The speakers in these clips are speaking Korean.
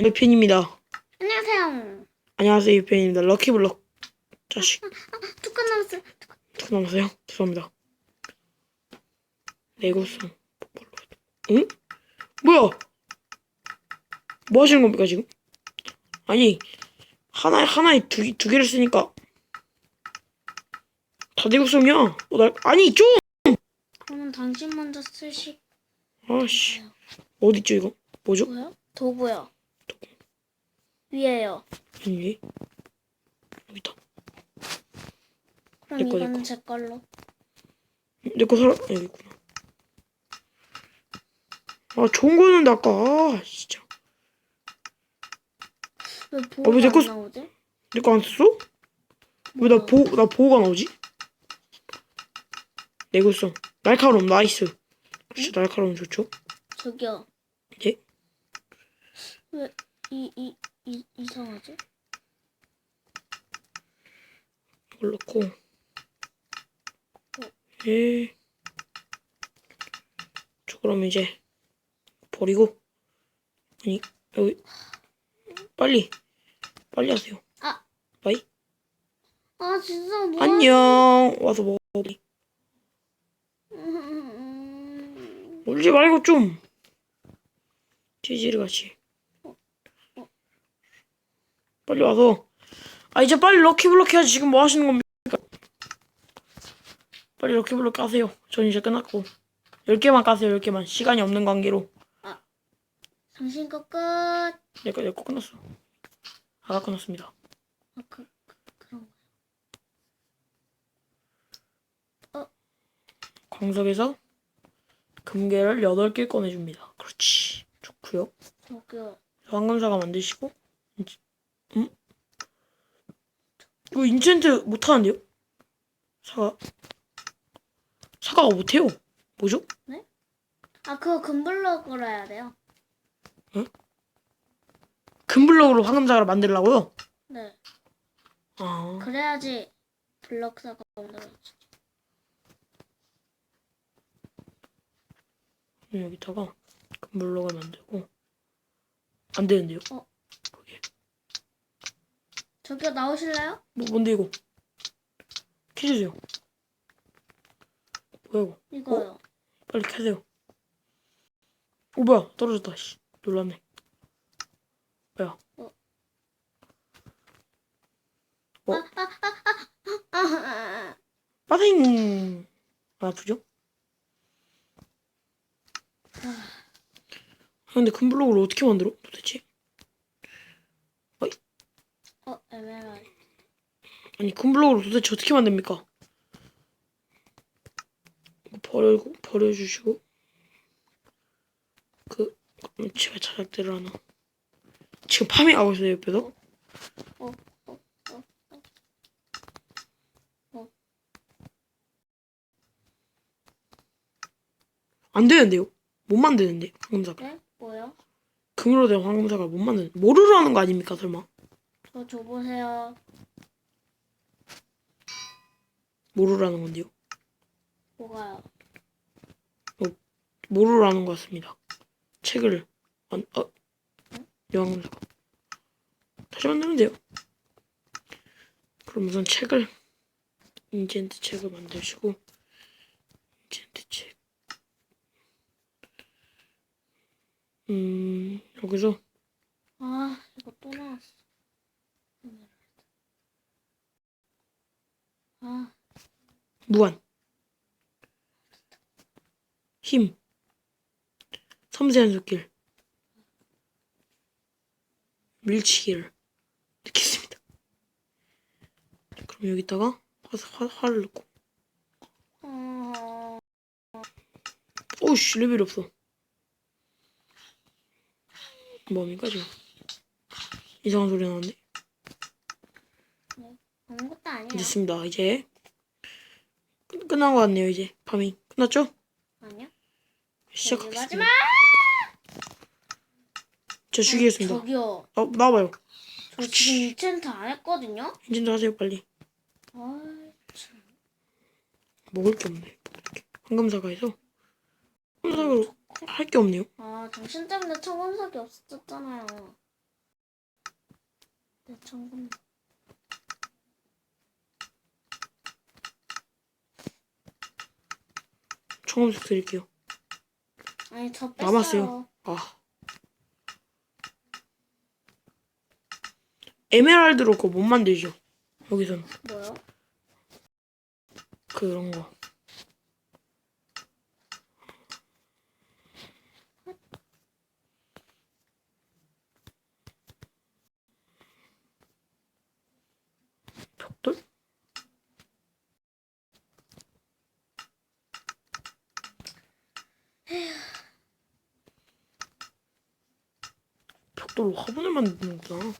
유펜입니다. 안녕하세요. 안녕하세요 유펜입니다. 럭키블럭 자식 두 칸 남았어요. 어떻게 남았어요? 죄송합니다. 레고성 폭발로 응? 뭐야? 뭐 하시는 겁니까 지금? 아니 하나에 하나에 두, 개- 두 개를 쓰니까 다 대국성이야. 어, 날 아니 좀 그러면 당신 먼저 쓰시. 아씨 어디 있죠 이거? 뭐죠? 뭐요? 도구요. 위에요. 여기 여기 있다. 그럼 내 거, 내 이거는 거. 제 걸로. 내거 살아 여기 있구나. 아 좋은 거였는데 아까 아, 진짜 왜 어, 보호가 왜안내 거- 나오지? 내 거 안 썼어? 왜 나? 보호 나 보호가 나오지? 내구성 날카로움 나이스. 그렇죠 날카로움 좋죠. 저기요. 예? 왜 이 이 이 이상하지? 이걸 넣고 예. 저 그럼 이제 버리고 아니 여기 빨리 빨리 하세요. 아. 바이. 아 진짜 뭐? 안녕 와서 먹어. 음, 울지 말고 좀 찌질이 같이 빨리 와서. 아 이제 빨리 럭키블럭 해야지. 지금 뭐 하시는 겁니까? 빨리 럭키블럭 까세요. 전 이제 끝났고. 10개만 까세요 10개만. 시간이 없는 관계로. 당신 거 끝. 내거 내거 끝났어. 아까 끝났습니다. 아, 그, 그 그런 광석에서 금괴를 8개 꺼내줍니다. 그렇지. 좋고요. 저기요. 황금사가 만드시고 음? 이거 인챈트 못하는데요? 사과 사과가 못해요 뭐죠? 아 그거 금블럭으로 해야 돼요. 금블럭으로 황금사과를 만들라고요? 네. 아 그래야지 블럭사가 만들어지. 그럼 여기다가 금블럭을 만들고 안 되는데요? 어. 저기요 나오실래요? 뭐 뭔데 이거 켜주세요 뭐야 이거 이거요. 빨리 켜세요 오 뭐야 떨어졌다 씨 놀랐네 뭐야 어. 어? 아, 아, 아, 아. 아프죠? 아, 근데 금블럭을 어떻게 만들어 도대체? 어 에메랄드. 아니 금블럭을 도대체 어떻게 만듭니까? 버려 버려주시고 그 그럼 집에 자작들을 하나 지금 파밍하고 있어요 옆에서 어, 어, 어, 어. 안 되는데요? 못 만드는데 황금사가 네? 뭐요? 금으로 된 황금사가 못 만드는 모르르 하는 거 아닙니까 설마 저 줘보세요. 모르르 하는 건데요 뭐가요? 모르르 하는 것 같습니다 책을 만, 어? 이 황금사가 다시 만들면 돼요 그럼 우선 책을 인젠트 책을 만드시고 인젠트 책 음, 여기서 아 이거 또 나왔어. 에메랄드. 아 무한. 힘. 섬세한 손길. 밀치기를 넣겠습니다. 그럼 여기다가 화를 넣고. 어, 오우씨 레벨이 없어. 뭡니까 지금? 이상한 소리 나는데 아무것도 아니에요. 됐습니다 이제 끝, 끝난 것 같네요 이제 파밍 끝났죠? 아니요. 시작하겠습니다 마지막. 저 죽이겠습니다 저기요. 어, 나와봐요 저 지금 인챈트 안 했거든요. 인젠트 하세요 빨리 아 먹을 게 없네. 먹을 게. 황금사과에서 황금사과로 할 게 없네요. 아, 당신 때문에 청원석이 없었잖아요. 네, 천금. 청금색 드릴게요. 아니, 저 뺐어요. 남았어요. 아. 에메랄드로 그거 못 만들죠. 여기서는 뭐요? 그런 거. 벽돌? 벽돌로 화분을 만드는구나.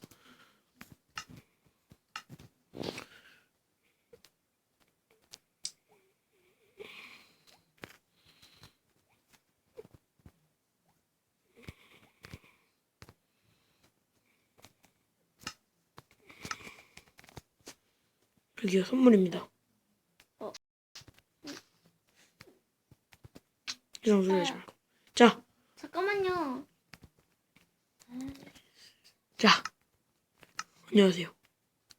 여기요 선물입니다. 어. 이상 소리 하지 말고. 자, 잠깐만요. 자. 안녕하세요.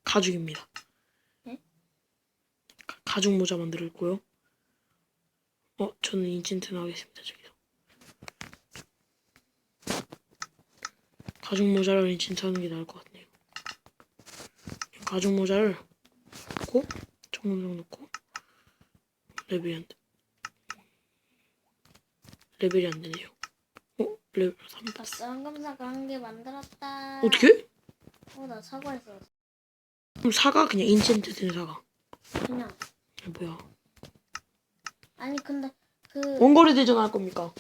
가죽입니다. 네? 가- 가죽 모자 만들었고요. 어, 저는 인챈트 나가겠습니다. 저기서. 가죽 모자를 인챈트 하는 게 나을 것 같네요. 가죽 모자를 넣고 정문장 넣고 레벨이 안 돼. 레벨이 안 되네요. 어? 레벨 3. 아싸, 황금사과 한 개 만들었다. 어떻게? 어, 나 사과했어. 그럼 사과 그냥 인챈트 된 사과. 그냥. 이게 뭐야? 아니, 근데 그 원거리 대전 할 겁니까?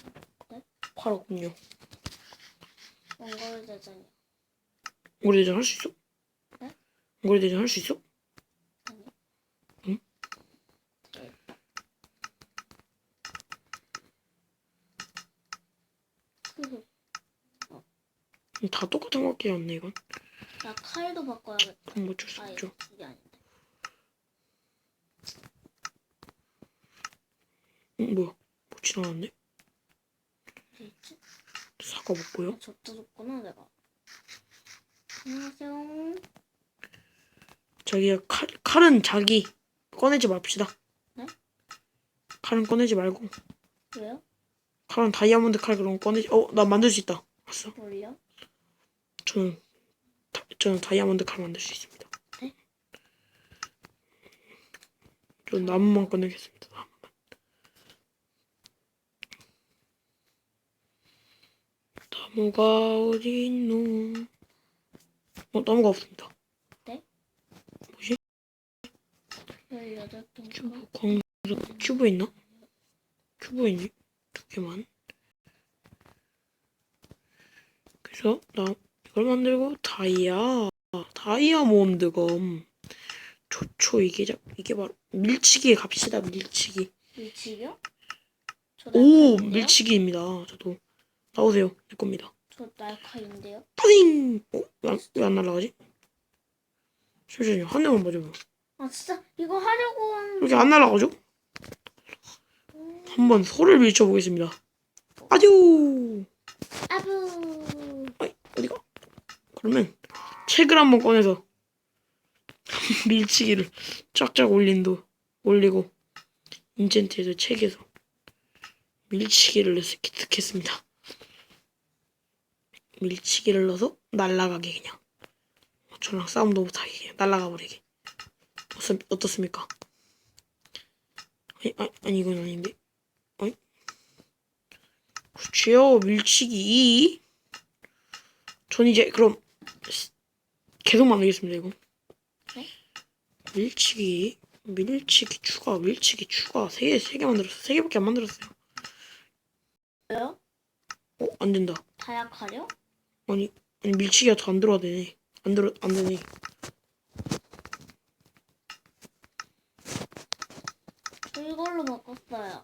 네? 화로군요. 원거리 대전이 원거리 대전 할 수 있어? 네? 원거리 대전 할 수 있어? 그, 다 똑같은 것 같긴 않네 이건. 나 칼도 바꿔야겠다. 그럼 뭐 어쩔 수 아, 없죠. 이게 아닌데. 응, 뭐야? 뭐 지나갔네? 어디 있지? 사과 먹고요. 아, 줬다 줬구나, 내가. 안녕하세요. 자기야 칼 칼은 자기 꺼내지 맙시다. 네? 칼은 꺼내지 말고 왜요? 칼은 다이아몬드 칼 그런 거 꺼내지. 어, 나 만들 수 있다. 봤어? 뭘요? 저는 다, 저는 다이아몬드 칼 만들 수 있습니다. 네? 전 나무만 꺼내겠습니다. 나무만. 나무가 어디 있노? 어, 나무가 없습니다. 네? 뭐지? 18개인가? 큐브 광 큐브 있나? 큐브 있니? 두 개만. 그래서 나 이걸 만들고 다이아 다이아몬드검 좋죠 이게 자, 이게 바로 밀치기에 갑시다 밀치기. 밀치기요? 저오 날카인데요? 밀치기입니다. 저도 나오세요 내 겁니다. 저 날카인데요? 빠딩. 어왜안 안 날아가지? 잠시만요 한 대만 맞아봐. 아 진짜 이거 하려고 한 이렇게 안 날아가죠? 한번 소를 밀쳐보겠습니다. 아주 아부? 그러면 책을 한번 꺼내서 밀치기를 쫙쫙 올린도 올리고 인젠트에서 책에서 밀치기를 넣- 넣겠습니다. 밀치기를 넣어서 날아가게 그냥 저랑 싸움도 못하게 그냥 날아가 버리게 어떻, 어떻습니까? 아니, 아니, 아니 이건 아닌데 어이? 그렇지요 밀치기 전 이제 그럼 시- 계속 만들겠습니다 이거. 네? 밀치기, 밀치기 추가, 밀치기 추가 세 개, 세개 만들었어. 세 개밖에 안 만들었어요. 왜요? 어, 안 된다. 다약하려? 아니, 아니 밀치기가 더 안 들어야 되네. 안 들어, 안 되네. 저 이걸로 바꿨어요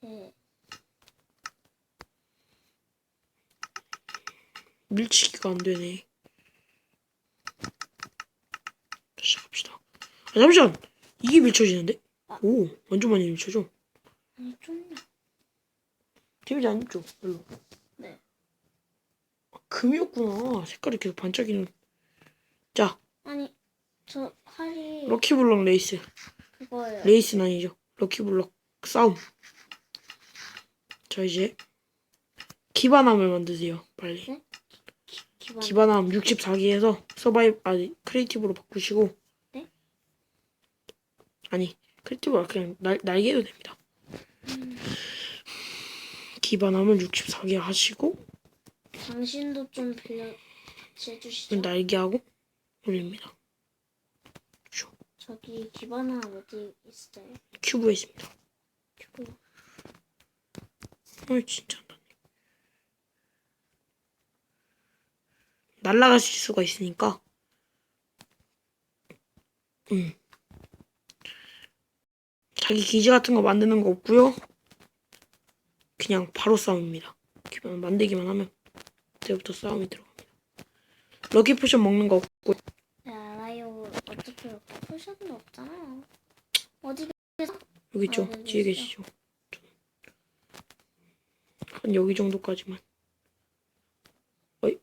네 밀치기가 안 되네. 다시 갑시다. 아, 잠시만. 이게 밀쳐지는데? 아. 오, 완전 많이 밀쳐져. 아니 좀요 데미지 안 입죠? 별로. 네그 금이었구나. 색깔이 계속 반짝이는. 자, 아니 저 칼이 럭키블럭 레이스. 그거예요. 레이스는 아니죠. 럭키블럭 싸움. 자, 이제 기반함을 만드세요. 빨리. 네? 기반. 기반함 64기에서 서바이브 아니 크리에이티브로 바꾸시고 네? 아니 크리에이티브가 그냥 날, 날개도 됩니다 기반함을 64개 하시고 당신도 좀 빌려 해주시죠. 날개하고 올립니다 슉. 저기 기반함 어디 있어요? 큐브에 있습니다 큐브. 어이 진짜 안 닿네 날아가실 수가 있으니까. 음 자기 기지 같은 거 만드는 거 없고요. 그냥 바로 싸움입니다. 기반 만들기만 하면 그때부터 싸움이 들어갑니다. 럭키 포션 먹는 거 없고. 네 알아요. 어차피 이렇게 포션도 없잖아요. 어디 여기 있죠? 아, 네, 뒤에. 계시죠? 한 여기 정도까지만. 어이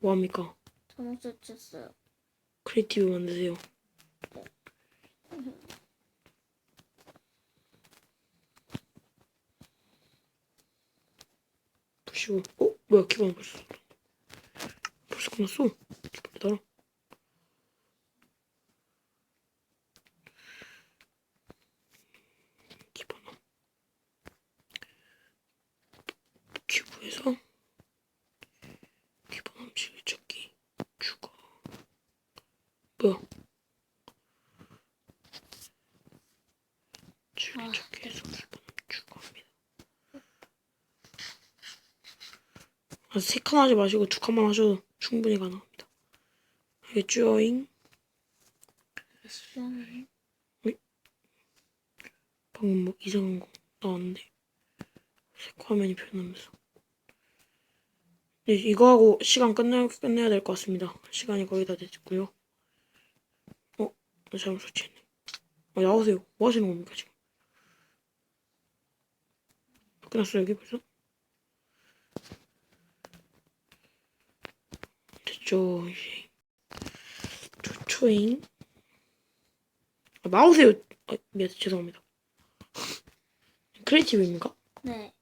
뭐합니까? 잘못 설치했어요. 크리에이티브 만드세요. 부시고. 어? 뭐야 기반 벌써 벌써 끝났어 기다려 기반 큐브에서 기반 함식을 찾기 추가 뭐야 줄기 아, 찾기에서 기반 추가합니다 아, 세칸 하지 마시고 두 칸만 하셔도 충분히 가능합니다. 알겠죠잉? 시원해. 방금 뭐 이상한 거 나왔는데 색 화면이 변하면서 네, 이거 하고 시간 끝내, 끝내야 될 것 같습니다. 시간이 거의 다 됐고요. 어? 나 잘못 설치했네. 어, 나오세요. 뭐 하시는 겁니까 지금? 끝났어요 여기 벌써? 이제 좋죠잉 아, 나오세요 아, 미안 죄송합니다 크리에이티브입니까? 네.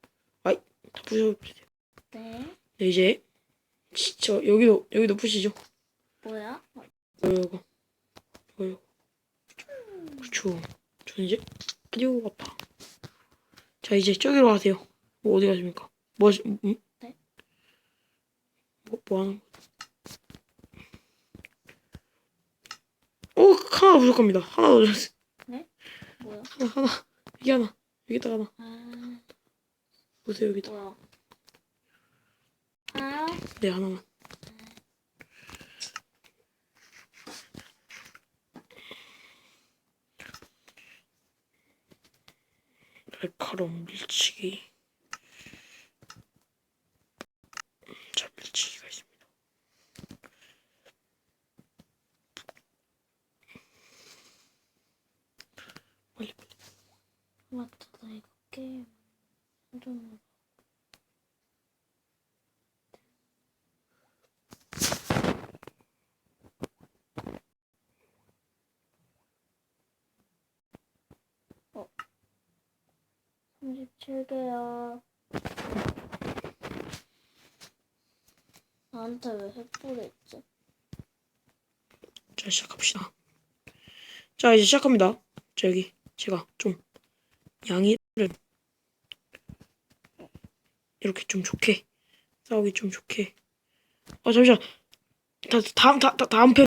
다 부셔주세요 네. 네 이제 진짜 여기도 여기도 푸시죠 뭐야? 어, 이거 이거 이거 그렇죠 전 이제 아디오 아파 자 이제 저기로 가세요 뭐 어디 가십니까? 뭐 하시, 음? 네. 뭐, 뭐 하는 거? 오 하나 부족합니다. 하나 더 줬어요 뭐야? 하나 하나. 여기 하나. 여기다가 하나. 아, 보세요 여기다. 뭐야? 아, 네 하나만. 날카로운 밀치기 자 밀치기가 있습니다 빨리 빨리 맞다. 나 이거 게임 좀 어. 37개야. 나한테 왜 횃불이 있지? 자 시작합시다. 자 이제 시작합니다. 자 여기 제가 좀 양이를 이렇게 좀 좋게 싸우기 좀 좋게. 아 잠시만. 다, 다음 다, 다, 다음 편